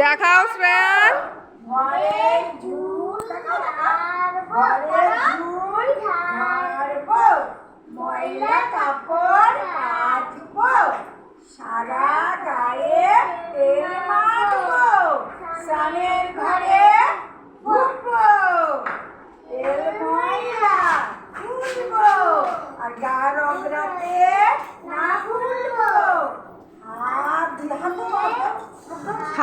দেখাও শ্রেয়ান ময়লা কাপড় কাচবো। সারা গায়ে তেল মাখবো। স্নানের ঘরে ঘুরবো তেল ময়লা তুলবো আর গা রগড়াতে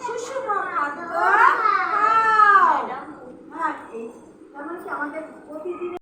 সুষম খাদ্য হ্যাঁ। খাও। হ্যাঁ মানে কি আমাদের প্রতিদিন